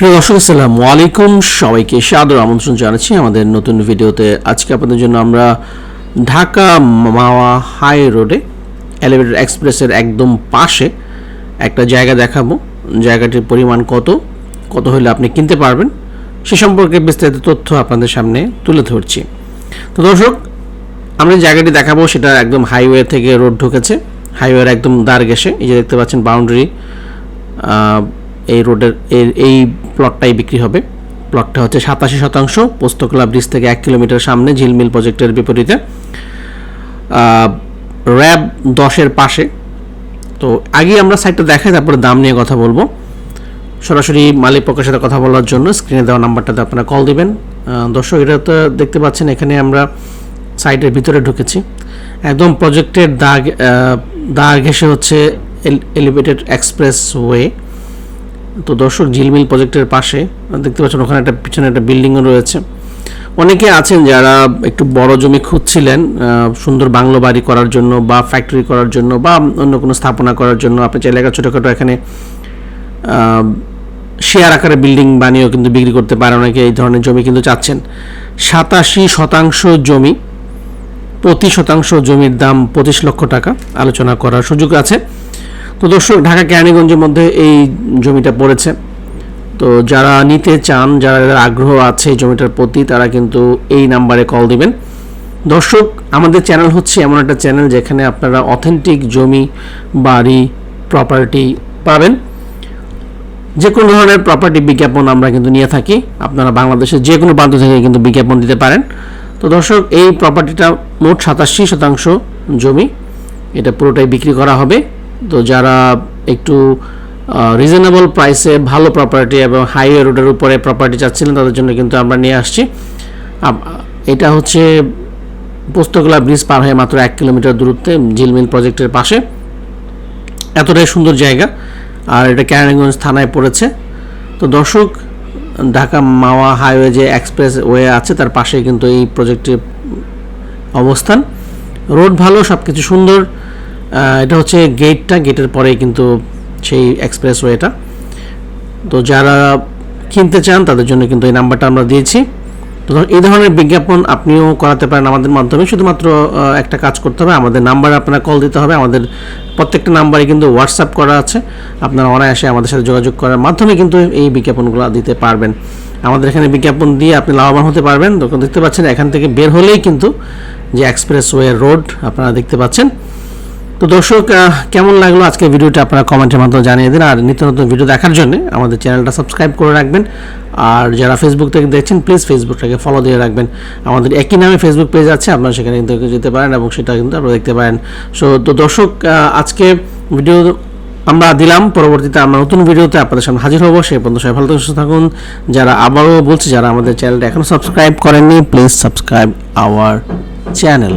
প্রিয় দর্শক, আসসালামু আলাইকুম। সবাইকে সাদর আমন্ত্রণ জানাচ্ছি আমাদের নতুন ভিডিওতে। আজকে আপনাদের জন্য আমরা ঢাকা মাওয়া হাই রোডে, এলিভেটেড এক্সপ্রেসের একদম পাশে একটা জায়গা দেখাবো। জায়গাটির পরিমাণ কত কত হলে আপনি কিনতে পারবেন, সে সম্পর্কে বিস্তারিত তথ্য আপনাদের সামনে তুলে ধরছি। তো দর্শক, আমরা জায়গাটি দেখাবো সেটা একদম হাইওয়ে থেকে রোড ঢুকেছে। হাইওয়ের একদম দাঁড় গেছে এই যে দেখতে পাচ্ছেন বাউন্ডারি এই রোডের, এই প্লটটাই বিক্রি হবে। প্লটটা হচ্ছে সাতাশি শতাংশ, পোস্তকলা ব্রিজ থেকে এক কিলোমিটার সামনে ঝিলমিল প্রজেক্টের বিপরীতে। র্যাব দশের পাশে। তো আগে আমরা সাইটটা দেখাই, তারপরে দাম নিয়ে কথা বলব। সরাসরি মালিক পক্ষের সাথে কথা বলার জন্য স্ক্রিনে দেওয়া নাম্বারটাতে আপনারা কল দিবেন। দর্শক, এটা তো দেখতে পাচ্ছেন, এখানে আমরা সাইটের ভিতরে ঢুকেছি। একদম প্রজেক্টের দাগ দাগ ঘেসে হচ্ছে এলিভেটেড এক্সপ্রেস ওয়ে তো দর্শক ঝিলমিল প্রজেক্টের পাশে, দেখতে পাচ্ছেন ওখানে একটা পিছনে একটা বিল্ডিংও রয়েছে। অনেকে আছেন যারা একটু বড় জমি খুঁজছিলেন সুন্দর বাংলো বাড়ি করার জন্য বা ফ্যাক্টরি করার জন্য বা অন্য কোনো স্থাপনা করার জন্য। আপনি চাইলে একটা ছোটোখাটো এখানে শেয়ার আকারে বিল্ডিং বানিয়েও কিন্তু বিক্রি করতে পারে অনেকে এই ধরনের জমি কিন্তু চাচ্ছেন। সাতাশি শতাংশ জমি, প্রতি শতাংশ জমির দাম পঁচিশ লক্ষ টাকা, আলোচনা করার সুযোগ আছে। তো দর্শক, ঢাকা কেরানীগঞ্জের মধ্যে এই জমিটা পড়েছে। তো যারা নিতে চান, যারা আগ্রহ আছে এই জমিটার প্রতি, তারা কিন্তু এই নাম্বারে কল দিবেন। দর্শক, আমাদের চ্যানেল হচ্ছে এমন একটা চ্যানেল যেখানে আপনারা অথেন্টিক জমি, বাড়ি, প্রপার্টি পাবেন। যে কোনো ধরনের প্রপার্টি বিজ্ঞাপন আমরা কিন্তু নিয়ে থাকি। আপনারা বাংলাদেশের যে কোনো প্রান্ত থেকে কিন্তু বিজ্ঞাপন দিতে পারেন। তো দর্শক, এই প্রপার্টিটা মোট সাতাশি শতাংশ জমি। এটা পুরোটাই বিক্রি করা হবে। তো যারা একটু রিজনেবল প্রাইসে ভালো প্রপার্টি এবং হাইওয়ে রোডের উপরে প্রপার্টি চাচ্ছিলেন, তাদের জন্য কিন্তু আমরা নিয়ে আসছি। এটা হচ্ছে পোস্তকলা ব্রিজ পার হয়ে মাত্র এক কিলোমিটার দূরত্বে, ঝিলমিল প্রজেক্টের পাশে। এতটাই সুন্দর জায়গা, আর এটা কেরানীগঞ্জ থানায় পড়েছে। তো দর্শক, ঢাকা মাওয়া হাইওয়ে যে এক্সপ্রেস ওয়ে আছে, তার পাশে কিন্তু এই প্রজেক্টের অবস্থান। রোড ভালো সব কিছু সুন্দর। এটা হচ্ছে গেটটা গেটের পরেই কিন্তু সেই এক্সপ্রেস ওয়েটা তো যারা কিনতে চান, তাদের জন্য কিন্তু এই নাম্বারটা আমরা দিয়েছি। তো এই ধরনের বিজ্ঞাপন আপনিও করাতে পারেন আমাদের মাধ্যমে। শুধুমাত্র একটা কাজ করতে হবে, আমাদের নাম্বারে আপনার কল দিতে হবে। আমাদের প্রত্যেকটা নাম্বারে কিন্তু হোয়াটসঅ্যাপ করা আছে। আপনারা অনায়াসে আমাদের সাথে যোগাযোগ করার মাধ্যমে কিন্তু এই বিজ্ঞাপনগুলো দিতে পারবেন। আমাদের এখানে বিজ্ঞাপন দিয়ে আপনি লাভবান হতে পারবেন। দেখতে পাচ্ছেন, এখান থেকে বের হলেই কিন্তু যে এক্সপ্রেস ওয়ে রোড আপনারা দেখতে পাচ্ছেন। তো দর্শক কেমন লাগল আজকে ভিডিওটা আপনারা কমেন্টের মাধ্যমে জানিয়ে দিন। আর নিত্য নতুন ভিডিও দেখার জন্য আমাদের চ্যানেলটা সাবস্ক্রাইব করে রাখবেন। আর যারা ফেসবুক থেকে দেখছেন প্লিজ ফেসবুকটাকে ফলো দিয়ে রাখবেন। আমাদের একই নামে ফেসবুক পেজ আছে, আপনারা সেখানে কিন্তু যেতে পারেন এবং সেটা কিন্তু আপনারা দেখতে পারেন। সো তো দর্শক আজকে ভিডিও আমরা দিলাম। পরবর্তীতে আমরা নতুন ভিডিওতে আপনাদের সামনে হাজির হব। সেই পর্যন্ত সবাই ভালো সুস্থ থাকুন। যারা আবারও বলছি, যারা আমাদের চ্যানেলটা এখনও সাবস্ক্রাইব করেননি প্লিজ সাবস্ক্রাইব আওয়ার চ্যানেল